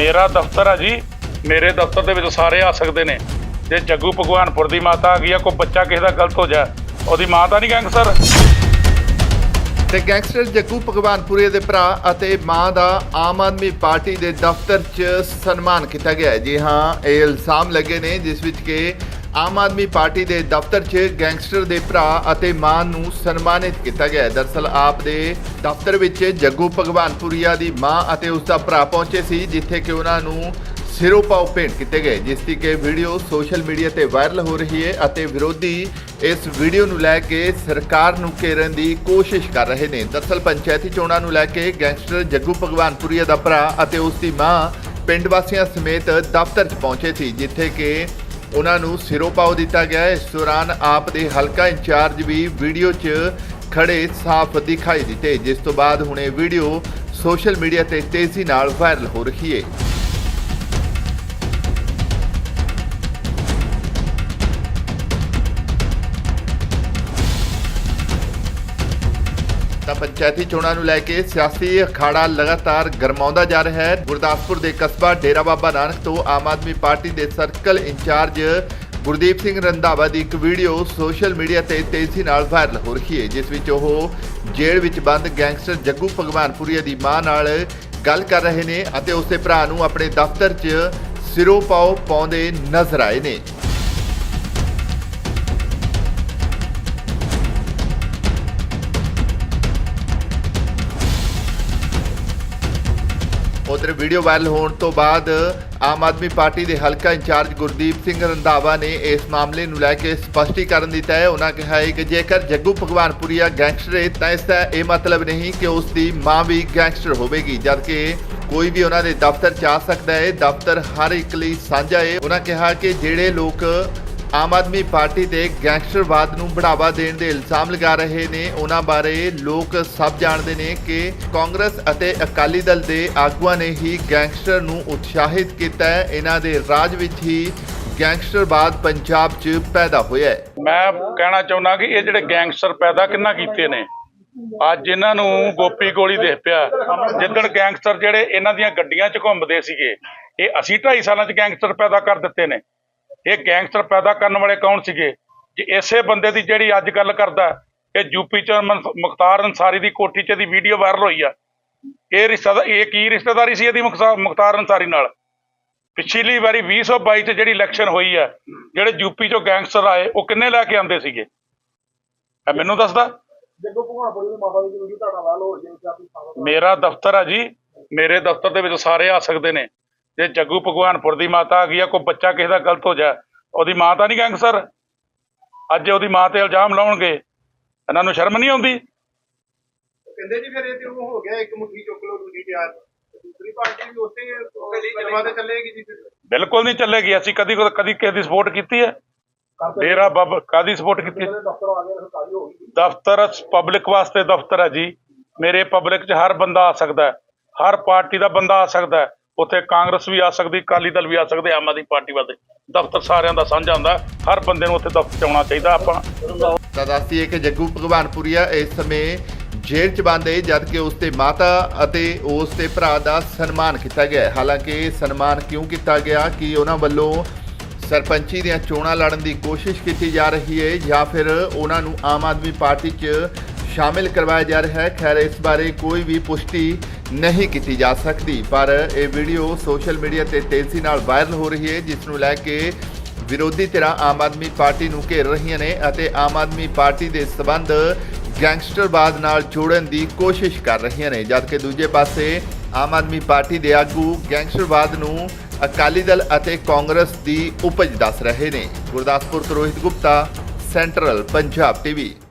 ਮੇਰਾ ਦਫ਼ਤਰ ਆ ਜੀ, ਮੇਰੇ ਦਫ਼ਤਰ ਦੇ ਵਿੱਚ ਸਾਰੇ ਆ ਸਕਦੇ ਨੇ। ਜੇ ਜੱਗੂ ਭਗਵਾਨਪੁਰ ਦੀ ਮਾਤਾ ਆ ਗਈ ਆ, ਕੋਈ ਬੱਚਾ ਕਿਸੇ ਦਾ ਗਲਤ ਹੋ ਜਾ ਉਹਦੀ ਮਾਂ ਤਾਂ ਨਹੀਂ ਗੈਂਗਸਟਰ। ਤੇ ਗੈਂਗਸਟਰ ਜੱਗੂ ਭਗਵਾਨਪੁਰੇ ਦੇ ਭਰਾ ਅਤੇ ਮਾਂ ਦਾ ਆਮ ਆਦਮੀ ਪਾਰਟੀ ਦੇ ਦਫ਼ਤਰ 'ਚ ਸਨਮਾਨ ਕੀਤਾ ਗਿਆ ਜੀ ਹਾਂ, ਇਹ ਇਲਜ਼ਾਮ ਲੱਗੇ ਨੇ, ਜਿਸ ਵਿੱਚ ਕਿ ਆਮ ਆਦਮੀ ਪਾਰਟੀ ਦੇ ਦਫ਼ਤਰ 'ਚ ਗੈਂਗਸਟਰ ਦੇ ਭਰਾ ਅਤੇ ਮਾਂ ਨੂੰ ਸਨਮਾਨਿਤ ਕੀਤਾ ਗਿਆ ਹੈ। ਦਰਸਲ ਆਪ ਦੇ ਦਫ਼ਤਰ ਵਿੱਚ ਜੱਗੂ ਭਗਵਾਨਪੁਰੀਆ ਦੀ ਮਾਂ ਅਤੇ ਉਸ ਦਾ ਭਰਾ ਪਹੁੰਚੇ ਸੀ, ਜਿੱਥੇ ਕਿ ਉਹਨਾਂ ਨੂੰ ਸਿਰੋਂ ਪਾਉ ਭੇਂਟ ਕੀਤੇ ਗਏ, ਜਿਸ ਦੀ ਕਿ ਵੀਡੀਓ ਸੋਸ਼ਲ ਮੀਡੀਆ ਤੇ ਵਾਇਰਲ ਹੋ ਰਹੀ ਹੈ ਅਤੇ ਵਿਰੋਧੀ ਇਸ ਵੀਡੀਓ ਨੂੰ ਲੈ ਕੇ ਸਰਕਾਰ ਨੂੰ ਘੇਰਨ ਦੀ ਕੋਸ਼ਿਸ਼ ਕਰ ਰਹੇ ਨੇ। ਦਰਸਲ ਪੰਚਾਇਤੀ ਚੋਣਾਂ ਨੂੰ ਲੈ ਕੇ ਗੈਂਗਸਟਰ ਜੱਗੂ ਭਗਵਾਨਪੁਰੀਆ ਦਾ ਭਰਾ ਅਤੇ ਉਸ ਦੀ ਮਾਂ ਪਿੰਡ ਵਾਸੀਆਂ ਸਮੇਤ ਦਫ਼ਤਰ 'ਚ ਪਹੁੰਚੇ ਸੀ, ਜਿੱਥੇ ਕਿ ਉਹਨਾਂ ਨੂੰ ਸਿਰੋਂ ਪਾਉ ਦਿੱਤਾ ਗਿਆ ਇਸ ਦੌਰਾਨ ਆਪ ਦੇ ਹਲਕਾ ਇੰਚਾਰਜ ਵੀ ਵੀਡੀਓ 'ਚ ਖੜੇ ਸਾਫ਼ ਦਿਖਾਈ ਦਿੱਤੇ, ਜਿਸ ਤੋਂ ਬਾਅਦ ਹੁਣ ਇਹ ਵੀਡੀਓ ਸੋਸ਼ਲ ਮੀਡੀਆ ਤੇ ਤੇਜ਼ੀ ਨਾਲ ਵਾਇਰਲ ਹੋ ਰਹੀ ਹੈ। ਤਾਂ ਪੰਚਾਇਤੀ ਚੋਣਾਂ ਨੂੰ ਲੈ ਕੇ ਸਿਆਸੀ ਅਖਾੜਾ ਲਗਾਤਾਰ ਗਰਮਾਉਂਦਾ ਜਾ ਰਿਹਾ ਹੈ। ਗੁਰਦਾਸਪੁਰ ਦੇ ਕਸਬਾ ਡੇਰਾ ਬਾਬਾ ਨਾਨਕ ਤੋਂ ਆਮ ਆਦਮੀ ਪਾਰਟੀ ਦੇ circle in charge Gurdeep Singh Randhawa ਦੀ ਇੱਕ ਵੀਡੀਓ ਸੋਸ਼ਲ ਮੀਡੀਆ ਤੇ ਤੇਜ਼ੀ ਨਾਲ ਵਾਇਰਲ ਹੋ ਰਹੀ ਹੈ, ਜਿਸ ਵਿੱਚ ਉਹ ਜੇਲ੍ਹ ਵਿੱਚ ਬੰਦ ਗੈਂਗਸਟਰ ਜੱਗੂ ਭਗਵਾਨਪੁਰੀਆ ਦੀ ਮਾਂ ਨਾਲ ਗੱਲ ਕਰ ਰਹੇ ਨੇ ਅਤੇ ਉਸਦੇ ਭਰਾ ਨੂੰ ਆਪਣੇ ਦਫ਼ਤਰ 'ਚ ਸਿਰੋਂ ਪਾਉ ਪਾਉਂਦੇ ਨਜ਼ਰ ਆਏ ਨੇ। ਉਧਰ ਵੀਡੀਓ ਵਾਇਰਲ ਹੋਣ ਤੋਂ ਬਾਅਦ ਆਮ ਆਦਮੀ ਪਾਰਟੀ ਦੇ ਹਲਕਾ ਇੰਚਾਰਜ ਗੁਰਦੀਪ ਸਿੰਘ ਰੰਧਾਵਾ ਨੇ ਇਸ ਮਾਮਲੇ ਨੂੰ ਲੈ ਕੇ ਸਪਸ਼ਟੀਕਰਨ ਦਿੱਤਾ ਹੈ। ਉਹਨਾਂ ਕਿਹਾ ਹੈ ਕਿ ਜੇਕਰ ਜੱਗੂ ਭਗਵਾਨਪੁਰੀਆ ਗੈਂਗਸਟਰ ਹੈ, ਤਾਂ ਇਸ ਦਾ ਇਹ ਮਤਲਬ ਨਹੀਂ ਕਿ ਉਸ ਦੀ ਮਾਂ ਵੀ ਗੈਂਗਸਟਰ ਹੋਵੇਗੀ, ਜਦਕਿ ਕੋਈ ਵੀ ਉਹਨਾਂ ਦੇ ਦਫ਼ਤਰ ਜਾ ਸਕਦਾ ਹੈ। ਦਫ਼ਤਰ ਹਰ ਇੱਕ ਲਈ ਸਾਂਝਾ ਹੈ। ਉਹਨਾਂ ਕਿਹਾ ਕਿ ਜਿਹੜੇ ਲੋਕ ਆਮ ਆਦਮੀ ਪਾਰਟੀ ਦੇ ਗੈਂਗਸਟਰਵਾਦ ਨੂੰ ਬੜਾਵਾ ਦੇਣ ਦੇ ਇਲਜ਼ਾਮ ਲਗਾ ਰਹੇ ਨੇ। ਉਹਨਾਂ ਬਾਰੇ ਲੋਕ ਸਭ ਜਾਣਦੇ ਨੇ ਕਿ ਕਾਂਗਰਸ ਅਤੇ ਅਕਾਲੀ ਦਲ ਦੇ ਆਗੂਆਂ ਨੇ ਹੀ ਗੈਂਗਸਟਰ ਨੂੰ ਉਤਸ਼ਾਹਿਤ ਕੀਤਾ ਹੈ। ਇਹਨਾਂ ਦੇ ਰਾਜ ਵਿੱਚ ਹੀ ਗੈਂਗਸਟਰਵਾਦ ਪੰਜਾਬ 'ਚ ਪੈਦਾ ਹੋਇਆ ਹੈ। ਮੈਂ ਕਹਿਣਾ ਚਾਹੁੰਦਾ ਕਿ ਇਹ ਜਿਹੜੇ ਗੈਂਗਸਟਰ ਪੈਦਾ ਕਿੰਨਾ ਕੀਤੇ ਨੇ? ਅੱਜ ਇਹਨਾਂ ਨੂੰ ਗੋਪੀ ਗੋਲੀ ਦੇਖ ਪਿਆ। ਜਿੱਦਣ ਗੈਂਗਸਟਰ ਜਿਹੜੇ ਇਹਨਾਂ ਦੀਆਂ ਗੱਡੀਆਂ 'ਚ ਘੁੰਮਦੇ ਸੀਗੇ, ਇਹ ਅਸੀਂ 2.5 ਸਾਲਾਂ 'ਚ ਗੈਂਗਸਟਰ ਪੈਦਾ ਕਰ ਦਿੱਤੇ ਨੇ। ਇਹ ਗੈਂਗਸਟਰ ਪੈਦਾ ਕਰਨ ਵਾਲੇ ਕੌਣ ਸੀਗੇ? ਜੇ ਇਸੇ ਬੰਦੇ ਦੀ ਜਿਹੜੀ ਅੱਜ ਗੱਲ ਕਰਦਾ ਇਹ ਯੂਪੀ 'ਚ ਮੁਖਤਾਰ ਅਨਸਾਰੀ ਦੀ ਕੋਠੀ 'ਚ ਦੀ ਵੀਡੀਓ ਵਾਇਰਲ ਹੋਈ ਆ। ਇਹ ਰਿਸ਼ਤਾ ਇਹ ਕੀ ਰਿਸ਼ਤੇਦਾਰੀ ਸੀ ਇਹਦੀ ਮੁਖਤਾ- ਮੁਖਤਾਰ ਅਨਸਾਰੀ ਨਾਲ? ਪਿਛਲੀ ਵਾਰੀ 2022 ਚ ਜਿਹੜੀ ਇਲੈਕਸ਼ਨ ਹੋਈ ਹੈ ਜਿਹੜੇ ਯੂਪੀ ਚੋਂ ਗੈਂਗਸਟਰ ਆਏ ਉਹ ਕਿੰਨੇ ਲੈ ਕੇ ਆਂਦੇ ਸੀਗੇ? ਇਹ ਮੈਨੂੰ ਦੱਸਦਾ। ਜੱਗੂ ਭਗਵਾਨਪੁਰ ਦੀ ਮਾਤਾ ਦੀ ਵੀਡੀਓ ਤੁਹਾਡਾ ਵਾਲ ਹੋ ਜੇ ਚਾਹੀ ਸਾਹਮਣੇ ਮੇਰਾ ਦਫ਼ਤਰ ਆ ਜੀ ਮੇਰੇ ਦਫ਼ਤਰ ਦੇ ਵਿੱਚ ਸਾਰੇ ਆ ਸਕਦੇ ਨੇ। ਜੇ ਜੱਗੂ ਭਗਵਾਨਪੁਰ ਦੀ ਮਾਤਾ ਆ ਗਈ ਆ ਕੋਈ ਬੱਚਾ ਕਿਸੇ ਦਾ ਗਲਤ ਹੋ ਜਾ ਉਹਦੀ ਮਾਂ ਤਾਂ ਨਹੀਂ ਗੈਂਗਸਟਰ। ਅੱਜ ਉਹਦੀ ਮਾਂ ਤੇ ਇਲਜ਼ਾਮ ਲਾਉਣਗੇ ਇਹਨਾਂ ਨੂੰ ਸ਼ਰਮ ਨਹੀਂ ਆਉਂਦੀ। ਕਹਿੰਦੇ ਜੀ ਫਿਰ ਇਹ ਤੇ ਉਹ ਹੋ ਗਿਆ ਇੱਕ ਮੁੱਠੀ ਚੁੱਕ ਲਓ ਦੂਜੀ ਤਿਆਰ ਦੂਸਰੀ ਪਾਰਟੀ ਵੀ ਉਸੇ ਜਲਵਾ ਤੇ ਚੱਲੇਗੀ ਜੀ ਫਿਰ। ਬਿਲਕੁਲ ਨਹੀਂ ਚੱਲੇਗੀ ਅਸੀਂ ਕਦੀ ਕਦੀ ਕਿਸੇ ਦੀ ਸਪੋਰਟ ਕੀਤੀ ਹੈ। ਡੇਰਾ ਬਾਬਾ ਕਾਦੀ ਸਪੋਰਟ ਕੀਤੀ? ਦਫ਼ਤਰ ਪਬਲਿਕ ਵਾਸਤੇ ਦਫ਼ਤਰ ਹੈ ਜੀ। ਮੇਰੇ ਪਬਲਿਕ 'ਚ ਹਰ ਬੰਦਾ ਆ ਸਕਦਾ ਹੈ ਹਰ ਪਾਰਟੀ ਦਾ ਬੰਦਾ ਆ ਸਕਦਾ ਹੈ। ਉੱਥੇ ਕਾਂਗਰਸ ਵੀ ਆ ਸਕਦੀ, ਅਕਾਲੀ ਦਲ ਵੀ ਆ ਸਕਦੇ, ਆਮ ਆਦਮੀ ਪਾਰਟੀ ਵਾਲੇ ਦਫ਼ਤਰ ਸਾਰਿਆਂ ਦਾ ਸਾਂਝਾ ਹੁੰਦਾ, ਹਰ ਬੰਦੇ ਨੂੰ ਉੱਥੇ ਦਫ਼ਤਰ 'ਚ ਆਉਣਾ ਚਾਹੀਦਾ ਆਪਾਂ। ਤਾਂ ਦੱਸਦੀਏ ਕਿ ਜੱਗੂ ਭਗਵਾਨਪੁਰੀਆ ਇਸ ਸਮੇਂ ਜੇਲ੍ਹ 'ਚ ਬੰਦ ਹੈ ਜਦ ਕਿ ਉਸ ਦੇ ਮਾਤਾ ਅਤੇ ਉਸ ਦੇ ਭਰਾ ਦਾ ਸਨਮਾਨ ਕੀਤਾ ਗਿਆ ਹੈ। ਹਾਲਾਂਕਿ ਸਨਮਾਨ ਕਿਉਂ ਕੀਤਾ ਗਿਆ, ਕਿ ਉਹਨਾਂ ਵੱਲੋਂ ਸਰਪੰਚੀ ਦੀਆਂ ਚੋਣਾਂ ਲੜਨ ਦੀ ਕੋਸ਼ਿਸ਼ ਕੀਤੀ ਜਾ ਰਹੀ ਹੈ, ਜਾਂ ਫਿਰ ਉਹਨਾਂ ਨੂੰ ਆਮ ਆਦਮੀ ਪਾਰਟੀ 'ਚ ਸ਼ਾਮਿਲ ਕਰਵਾਇਆ ਜਾ ਰਿਹਾ ਹੈ? ਖੈਰ, ਇਸ ਬਾਰੇ ਕੋਈ ਵੀ ਪੁਸ਼ਟੀ ਨਹੀਂ ਕੀਤੀ ਜਾ ਸਕਦੀ, ਪਰ ਇਹ ਵੀਡੀਓ ਸੋਸ਼ਲ ਮੀਡੀਆ ਤੇ ਤੇਜ਼ੀ ਨਾਲ ਵਾਇਰਲ ਹੋ ਰਹੀ ਹੈ, ਜਿਸ ਨੂੰ ਲੈ ਕੇ ਵਿਰੋਧੀ ਧਿਰਾਂ ਆਮ ਆਦਮੀ ਪਾਰਟੀ ਨੂੰ ਘੇਰ ਰਹੀਆਂ ਨੇ ਅਤੇ ਆਮ ਆਦਮੀ ਪਾਰਟੀ ਦੇ ਸਬੰਧ ਗੈਂਗਸਟਰਵਾਦ ਨਾਲ ਜੋੜਨ ਦੀ ਕੋਸ਼ਿਸ਼ ਕਰ ਰਹੀਆਂ ਨੇ। ਜਦਕਿ ਦੂਜੇ ਪਾਸੇ ਆਮ ਆਦਮੀ ਪਾਰਟੀ ਦੇ ਆਗੂ ਗੈਂਗਸਟਰਵਾਦ ਨੂੰ ਅਕਾਲੀ ਦਲ ਅਤੇ ਕਾਂਗਰਸ ਦੀ ਉਪਜ ਦੱਸ ਰਹੇ ਨੇ। ਗੁਰਦਾਸਪੁਰ ਤੋਂ ਰੋਹਿਤ ਗੁਪਤਾ, ਸੈਂਟਰਲ ਪੰਜਾਬ ਟੀਵੀ।